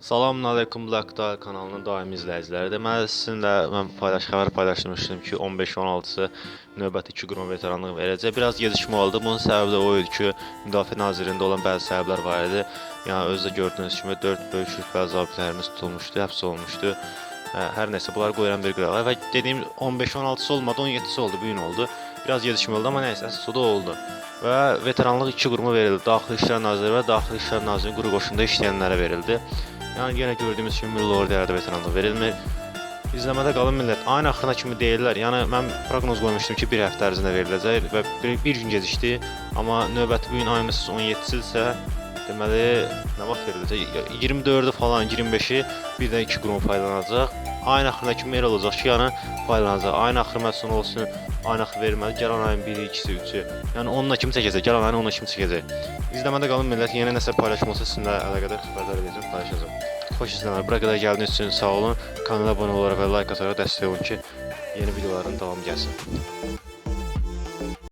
Salamün aleyküm Blackdar kanalının daimi izləyiciləri. Deməli sizinlə mən paylaş xəbər paylaşmışdım ki, 15-16-sı növbəti 2 qrup veteranlıq verəcək. Biraz gecikmə oldu. Bunun səbəbi də o idi ki, Müdafiə Nazirliyində olan bəzi səbəblər var idi. Yəni özü də gördüyünüz kimi 4 böyük rütbəli zabitlərimiz tutulmuşdu, həbs olunmuşdu. Hə, Hər nəsə bunları qoyuram bir qırağa və dediyim 15-16-sı olmadı, 17-si oldu, bu gün oldu. Biraz gecikmə oldu, amma nəysə, suda oldu. Və veteranlıq 2 quruma verildi. Daxili İşlər Naziri və Daxili İşlər Nazirinin quru qoşunda işləyənlərə verildi. Yəni yenə gördüyümüz kimi Milli Orduya veteranlıq verilmir. İzləmədə qalın millət. Ayın axırına kimi deyirlər. Yəni mən proqnoz qoymuşdum ki, bir həftə ərzində veriləcək və bir, bir gün gecikdi. Amma növbəti bu gün ayın məsələn 17-si-dirsə, deməli nə vaxt veriləcək? 24-ü falan, 25-i bir də 2 qrup faydalanacaq. Ayın axırına kimi el olacaq ki, yəni faydalanacaq. Ayın axırı məsələn olsun, ayın axırı verilməli. Gələn ayın 1-i, 2-si, 3-ü. Yəni onunla kim çəkəcək? Gələn ayın onunla kim çəkəcək? İzləmədə qalın millət. Yeni nəsə paylaşım olsa sizinlə əlaqədar xəbərlər verəcəm, paylaşacağam. Xoş izləmələr. Bura qədər gəldiyiniz üçün sağ olun. Kanala abunə olaraq və like ataraq dəstək olun ki, yeni videoların davamı gəlsin.